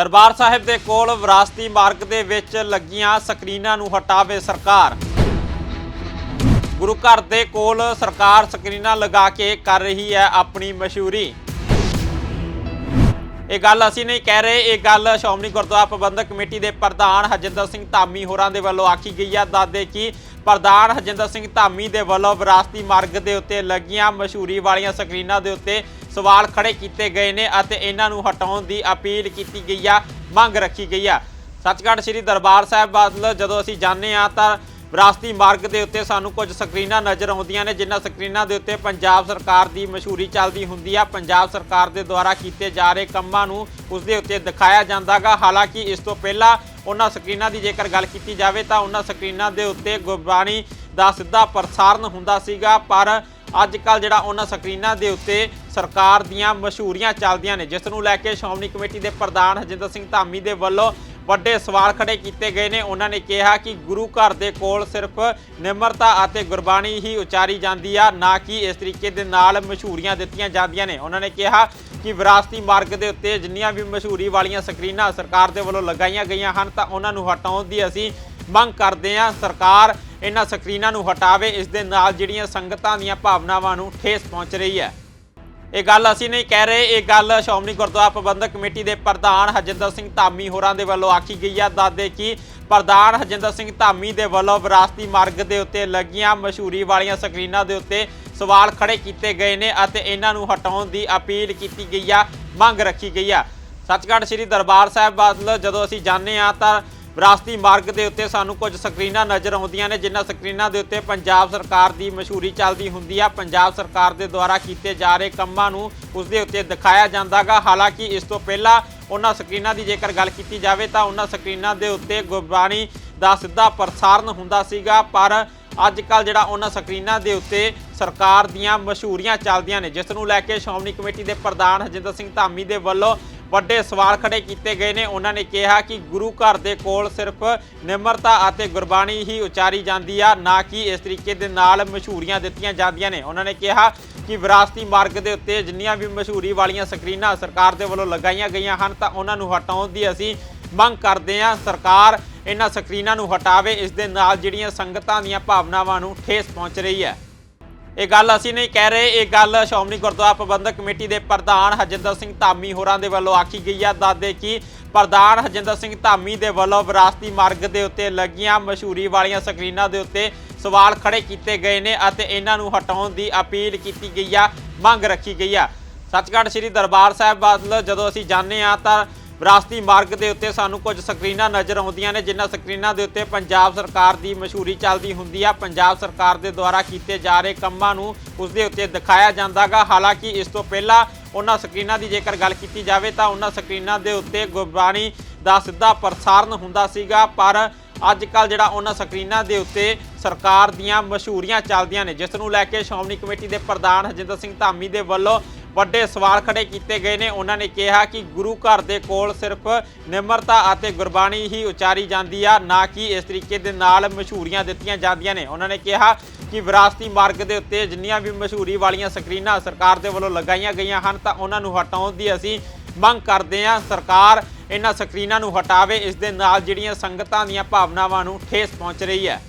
ਦਰਬਾਰ ਸਾਹਿਬ ਦੇ ਕੋਲ ਵਿਰਾਸਤੀ ਮਾਰਗ ਦੇ ਵਿੱਚ ਲੱਗੀਆਂ ਸਕਰੀਨਾਂ ਨੂੰ ਹਟਾਵੇ ਸਰਕਾਰ। ਗੁਰੂ ਘਰ ਦੇ ਕੋਲ ਸਰਕਾਰ ਸਕਰੀਨਾਂ ਲਗਾ ਕੇ ਕਰ ਰਹੀ ਹੈ ਆਪਣੀ ਮਸ਼ਹੂਰੀ। ਇਹ ਗੱਲ ਅਸੀਂ ਨਹੀਂ ਕਹਿ ਰਹੇ, ਇਹ ਗੱਲ ਸ਼੍ਰੋਮਣੀ ਗੁਰਦੁਆਰਾ ਪ੍ਰਬੰਧਕ ਕਮੇਟੀ ਦੇ ਪ੍ਰਧਾਨ ਹਰਜਿੰਦਰ ਸਿੰਘ ਧਾਮੀ ਹੋਰਾਂ ਦੇ ਵੱਲੋਂ ਆਖੀ ਗਈ ਹੈ। ਦੱਸਦੇ ਕਿ ਪ੍ਰਧਾਨ ਹਰਜਿੰਦਰ ਸਿੰਘ ਧਾਮੀ ਦੇ ਵੱਲੋਂ ਵਿਰਾਸਤੀ ਮਾਰਗ ਦੇ ਉੱਤੇ ਲੱਗੀਆਂ ਮਸ਼ਹੂਰੀ ਵਾਲੀਆਂ ਸਕਰੀਨਾਂ ਦੇ ਉੱਤੇ ਸਵਾਲ ਖੜੇ ਕੀਤੇ ਗਏ ਨੇ ਅਤੇ ਇਹਨਾਂ ਨੂੰ ਹਟਾਉਣ ਦੀ ਅਪੀਲ ਕੀਤੀ ਗਈ ਆ, ਮੰਗ ਰੱਖੀ ਗਈ ਆ। ਸੱਚਖੰਡ ਸ੍ਰੀ ਦਰਬਾਰ ਸਾਹਿਬ ਵੱਲ ਜਦੋਂ ਅਸੀਂ ਜਾਂਦੇ ਆ ਤਾਂ ਵਿਰਾਸਤੀ ਮਾਰਗ ਦੇ ਉੱਤੇ ਸਾਨੂੰ ਕੁਝ ਸਕਰੀਨਾਂ ਨਜ਼ਰ ਆਉਂਦੀਆਂ ਨੇ, ਜਿਨ੍ਹਾਂ ਸਕਰੀਨਾਂ ਦੇ ਉੱਤੇ ਪੰਜਾਬ ਸਰਕਾਰ ਦੀ ਮਸ਼ਹੂਰੀ ਚੱਲਦੀ ਹੁੰਦੀ ਆ। ਪੰਜਾਬ ਸਰਕਾਰ ਦੇ ਦੁਆਰਾ ਕੀਤੇ ਜਾ ਰਹੇ ਕੰਮਾਂ ਨੂੰ ਉਸ ਦੇ ਉੱਤੇ ਦਿਖਾਇਆ ਜਾਂਦਾਗਾ। ਹਾਲਾਂਕਿ ਇਸ ਤੋਂ ਪਹਿਲਾਂ ਉਹਨਾਂ ਸਕਰੀਨਾਂ ਦੀ ਜੇਕਰ ਗੱਲ ਕੀਤੀ ਜਾਵੇ ਤਾਂ ਉਹਨਾਂ ਸਕਰੀਨਾਂ ਦੇ ਉੱਤੇ ਗੁਰਬਾਣੀ ਦਾ ਸਿੱਧਾ ਪ੍ਰਸਾਰਣ ਹੁੰਦਾ ਸੀਗਾ, ਪਰ ਅੱਜ ਕੱਲ ਜਿਹੜਾ ਉਹਨਾਂ ਸਕਰੀਨਾਂ ਦੇ ਉੱਤੇ ਸਰਕਾਰ ਦੀਆਂ ਮਸ਼ਹੂਰੀਆਂ ਚੱਲਦੀਆਂ ਨੇ, ਜਿਸ ਨੂੰ ਲੈ ਕੇ ਸ਼੍ਰੋਮਣੀ ਕਮੇਟੀ ਦੇ ਪ੍ਰਧਾਨ ਹਰਜਿੰਦਰ ਸਿੰਘ ਧਾਮੀ ਦੇ ਵੱਲੋਂ ਵੱਡੇ ਸਵਾਲ ਖੜੇ ਕੀਤੇ ਗਏ ਨੇ। ਉਹਨਾਂ ਨੇ ਕਿਹਾ ਕਿ ਗੁਰੂ ਘਰ ਦੇ ਕੋਲ ਸਿਰਫ ਨਿਮਰਤਾ ਅਤੇ ਗੁਰਬਾਣੀ ਹੀ ਉਚਾਰੀ ਜਾਂਦੀ ਆ, ਨਾ ਕਿ ਇਸ ਤਰੀਕੇ ਦੇ ਨਾਲ ਮਸ਼ਹੂਰੀਆਂ ਦਿੱਤੀਆਂ ਜਾਂਦੀਆਂ ਨੇ। ਉਹਨਾਂ ਨੇ ਕਿਹਾ ਕਿ ਵਿਰਾਸਤੀ ਮਾਰਗ ਦੇ ਉੱਤੇ ਜਿੰਨੀਆਂ ਵੀ ਮਸ਼ਹੂਰੀ ਵਾਲੀਆਂ ਸਕਰੀਨਾਂ ਸਰਕਾਰ ਦੇ ਵੱਲੋਂ ਲਗਾਈਆਂ ਗਈਆਂ ਹਨ, ਤਾਂ ਉਹਨਾਂ ਨੂੰ ਹਟਾਉਣ ਦੀ ਅਸੀਂ ਮੰਗ ਕਰਦੇ ਹਾਂ। ਸਰਕਾਰ ਇਹਨਾਂ ਸਕਰੀਨਾਂ ਨੂੰ ਹਟਾਵੇ, ਇਸ ਦੇ ਨਾਲ ਜਿਹੜੀਆਂ ਸੰਗਤਾਂ ਦੀਆਂ ਭਾਵਨਾਵਾਂ ਨੂੰ ਠੇਸ ਪਹੁੰਚ ਰਹੀ ਹੈ। ਇਹ ਗੱਲ ਅਸੀਂ ਨਹੀਂ ਕਹਿ ਰਹੇ, ਇਹ ਗੱਲ ਸ਼੍ਰੋਮਣੀ ਗੁਰਦੁਆਰਾ ਪ੍ਰਬੰਧਕ ਕਮੇਟੀ ਦੇ ਪ੍ਰਧਾਨ ਹਰਜਿੰਦਰ ਸਿੰਘ ਧਾਮੀ ਹੋਰਾਂ ਦੇ ਵੱਲੋਂ ਆਖੀ ਗਈ ਆ। ਦੱਸਦੇ ਕਿ ਪ੍ਰਧਾਨ ਹਰਜਿੰਦਰ ਸਿੰਘ ਧਾਮੀ ਦੇ ਵੱਲੋਂ ਵਿਰਾਸਤੀ ਮਾਰਗ ਦੇ ਉੱਤੇ ਲੱਗੀਆਂ ਮਸ਼ਹੂਰੀ ਵਾਲੀਆਂ ਸਕਰੀਨਾਂ ਦੇ ਉੱਤੇ ਸਵਾਲ ਖੜੇ ਕੀਤੇ ਗਏ ਨੇ ਅਤੇ ਇਹਨਾਂ ਨੂੰ ਹਟਾਉਣ ਦੀ ਅਪੀਲ ਕੀਤੀ ਗਈ ਆ, ਮੰਗ ਰੱਖੀ ਗਈ ਆ। ਸੱਚਖੰਡ ਸ੍ਰੀ ਦਰਬਾਰ ਸਾਹਿਬ ਵੱਲ ਜਦੋਂ ਅਸੀਂ ਜਾਂਦੇ ਆ ਤਾਂ ਵਿਰਾਸਤੀ ਮਾਰਗ ਦੇ ਉੱਤੇ ਸਾਨੂੰ ਕੁਝ ਸਕਰੀਨਾਂ ਨਜ਼ਰ ਆਉਂਦੀਆਂ ਨੇ, ਜਿਨ੍ਹਾਂ ਸਕਰੀਨਾਂ ਦੇ ਉੱਤੇ ਪੰਜਾਬ ਸਰਕਾਰ ਦੀ ਮਸ਼ਹੂਰੀ ਚੱਲਦੀ ਹੁੰਦੀ ਆ। ਪੰਜਾਬ ਸਰਕਾਰ ਦੇ ਦੁਆਰਾ ਕੀਤੇ ਜਾ ਰਹੇ ਕੰਮਾਂ ਨੂੰ ਉਸ ਦੇ ਉੱਤੇ ਦਿਖਾਇਆ ਜਾਂਦਾਗਾ। ਹਾਲਾਂਕਿ ਇਸ ਤੋਂ ਪਹਿਲਾਂ ਉਹਨਾਂ ਸਕਰੀਨਾਂ ਦੀ ਜੇਕਰ ਗੱਲ ਕੀਤੀ ਜਾਵੇ ਤਾਂ ਉਹਨਾਂ ਸਕਰੀਨਾਂ ਦੇ ਉੱਤੇ ਗੁਰਬਾਣੀ ਦਾ ਸਿੱਧਾ ਪ੍ਰਸਾਰਣ ਹੁੰਦਾ ਸੀਗਾ, ਪਰ ਅੱਜ ਕੱਲ ਜਿਹੜਾ ਉਹਨਾਂ ਸਕਰੀਨਾਂ ਦੇ ਉੱਤੇ ਸਰਕਾਰ ਦੀਆਂ ਮਸ਼ਹੂਰੀਆਂ ਚੱਲਦੀਆਂ ਨੇ, ਜਿਸ ਨੂੰ ਲੈ ਕੇ ਸ਼੍ਰੋਮਣੀ ਕਮੇਟੀ ਦੇ ਪ੍ਰਧਾਨ ਹਰਜਿੰਦਰ ਸਿੰਘ ਧਾਮੀ ਦੇ ਵੱਲੋਂ ਵੱਡੇ ਸਵਾਲ ਖੜੇ ਕੀਤੇ ਗਏ ਨੇ। ਉਹਨਾਂ ਨੇ ਕਿਹਾ ਕਿ ਗੁਰੂ ਘਰ ਦੇ ਕੋਲ ਸਿਰਫ ਨਿਮਰਤਾ ਅਤੇ ਗੁਰਬਾਣੀ ਹੀ ਉਚਾਰੀ ਜਾਂਦੀ ਆ, ਨਾ ਕਿ ਇਸ ਤਰੀਕੇ ਦੇ ਨਾਲ ਮਸ਼ਹੂਰੀਆਂ ਦਿੱਤੀਆਂ ਜਾਂਦੀਆਂ ਨੇ। ਉਹਨਾਂ ਨੇ ਕਿਹਾ ਕਿ ਵਿਰਾਸਤੀ ਮਾਰਗ ਦੇ ਉੱਤੇ ਜਿੰਨੀਆਂ ਵੀ ਮਸ਼ਹੂਰੀ ਵਾਲੀਆਂ ਸਕਰੀਨਾਂ ਸਰਕਾਰ ਦੇ ਵੱਲੋਂ ਲਗਾਈਆਂ ਗਈਆਂ ਹਨ, ਤਾਂ ਉਹਨਾਂ ਨੂੰ ਹਟਾਉਣ ਦੀ ਅਸੀਂ ਮੰਗ ਕਰਦੇ ਹਾਂ। ਸਰਕਾਰ ਇਹਨਾਂ ਸਕਰੀਨਾਂ ਨੂੰ ਹਟਾਵੇ, ਇਸ ਦੇ ਨਾਲ ਜਿਹੜੀਆਂ ਸੰਗਤਾਂ ਦੀਆਂ ਭਾਵਨਾਵਾਂ ਨੂੰ ਠੇਸ ਪਹੁੰਚ ਰਹੀ ਹੈ। ਇਹ ਗੱਲ ਅਸੀਂ ਨਹੀਂ ਕਹਿ ਰਹੇ, ਇਹ ਗੱਲ ਸ਼੍ਰੋਮਣੀ ਗੁਰਦੁਆਰਾ ਪ੍ਰਬੰਧਕ ਕਮੇਟੀ ਦੇ ਪ੍ਰਧਾਨ ਹਰਜਿੰਦਰ ਸਿੰਘ ਧਾਮੀ ਹੋਰਾਂ ਦੇ ਵੱਲੋਂ ਆਖੀ ਗਈ ਆ, ਦੱਸਦੇ ਕਿ ਪ੍ਰਧਾਨ ਹਰਜਿੰਦਰ ਸਿੰਘ ਧਾਮੀ ਦੇ ਵੱਲੋਂ ਵਿਰਾਸਤੀ ਮਾਰਗ ਦੇ ਉੱਤੇ ਲੱਗੀਆਂ ਮਸ਼ਹੂਰੀ ਵਾਲੀਆਂ ਸਕਰੀਨਾਂ ਦੇ ਉੱਤੇ ਸਵਾਲ ਖੜੇ ਕੀਤੇ ਗਏ ਨੇ ਅਤੇ ਇਹਨਾਂ ਨੂੰ ਹਟਾਉਣ ਦੀ ਅਪੀਲ ਕੀਤੀ ਗਈ ਆ, ਮੰਗ ਰੱਖੀ ਗਈ ਆ। ਸੱਚਖੰਡ ਸ੍ਰੀ ਦਰਬਾਰ ਸਾਹਿਬ ਵੱਲ ਜਦੋਂ ਅਸੀਂ ਜਾਂਦੇ ਆ ਤਾਂ ਵਿਰਾਸਤੀ ਮਾਰਗ ਦੇ ਉੱਤੇ ਸਾਨੂੰ ਕੁਝ ਸਕਰੀਨਾਂ ਨਜ਼ਰ ਆਉਂਦੀਆਂ ਨੇ, ਜਿਨ੍ਹਾਂ ਸਕਰੀਨਾਂ ਦੇ ਉੱਤੇ ਪੰਜਾਬ ਸਰਕਾਰ ਦੀ ਮਸ਼ਹੂਰੀ ਚੱਲਦੀ ਹੁੰਦੀ ਆ। ਪੰਜਾਬ ਸਰਕਾਰ ਦੇ ਦੁਆਰਾ ਕੀਤੇ ਜਾ ਰਹੇ ਕੰਮਾਂ ਨੂੰ ਉਸ ਦੇ ਉੱਤੇ ਦਿਖਾਇਆ ਜਾਂਦਾਗਾ। ਹਾਲਾਂਕਿ ਇਸ ਤੋਂ ਪਹਿਲਾਂ ਉਹਨਾਂ ਸਕਰੀਨਾਂ ਦੀ ਜੇਕਰ ਗੱਲ ਕੀਤੀ ਜਾਵੇ ਤਾਂ ਉਹਨਾਂ ਸਕਰੀਨਾਂ ਦੇ ਉੱਤੇ ਗੁਰਬਾਣੀ ਦਾ ਸਿੱਧਾ ਪ੍ਰਸਾਰਣ ਹੁੰਦਾ ਸੀਗਾ, ਪਰ ਅੱਜ ਕੱਲ ਜਿਹੜਾ ਉਹਨਾਂ ਸਕਰੀਨਾਂ ਦੇ ਉੱਤੇ ਸਰਕਾਰ ਦੀਆਂ ਮਸ਼ਹੂਰੀਆਂ ਚੱਲਦੀਆਂ ਨੇ, ਜਿਸ ਨੂੰ ਲੈ ਕੇ ਸ਼੍ਰੋਮਣੀ ਕਮੇਟੀ ਦੇ ਪ੍ਰਧਾਨ ਹਰਜਿੰਦਰ ਸਿੰਘ ਧਾਮੀ ਦੇ ਵੱਲੋਂ ਵੱਡੇ ਸਵਾਲ ਖੜੇ ਕੀਤੇ ਗਏ ਨੇ। ਉਹਨਾਂ ਨੇ ਕਿਹਾ ਕਿ ਗੁਰੂ ਘਰ ਦੇ ਕੋਲ ਸਿਰਫ ਨਿਮਰਤਾ ਅਤੇ ਗੁਰਬਾਣੀ ਹੀ ਉਚਾਰੀ ਜਾਂਦੀ ਆ, ਨਾ ਕਿ ਇਸ ਤਰੀਕੇ ਦੇ ਨਾਲ ਮਸ਼ਹੂਰੀਆਂ ਦਿੱਤੀਆਂ ਜਾਂਦੀਆਂ ਨੇ। ਉਹਨਾਂ ਨੇ ਕਿਹਾ ਕਿ ਵਿਰਾਸਤੀ ਮਾਰਗ ਦੇ ਉੱਤੇ ਜਿੰਨੀਆਂ ਵੀ ਮਸ਼ਹੂਰੀ ਵਾਲੀਆਂ ਸਕਰੀਨਾਂ ਸਰਕਾਰ ਦੇ ਵੱਲੋਂ ਲਗਾਈਆਂ ਗਈਆਂ ਹਨ, ਤਾਂ ਉਹਨਾਂ ਨੂੰ ਹਟਾਉਣ ਦੀ ਅਸੀਂ ਮੰਗ ਕਰਦੇ ਹਾਂ। ਸਰਕਾਰ ਇਹਨਾਂ ਸਕਰੀਨਾਂ ਨੂੰ ਹਟਾਵੇ, ਇਸ ਦੇ ਨਾਲ ਜਿਹੜੀਆਂ ਸੰਗਤਾਂ ਦੀਆਂ ਭਾਵਨਾਵਾਂ ਨੂੰ ਠੇਸ ਪਹੁੰਚ ਰਹੀ ਹੈ।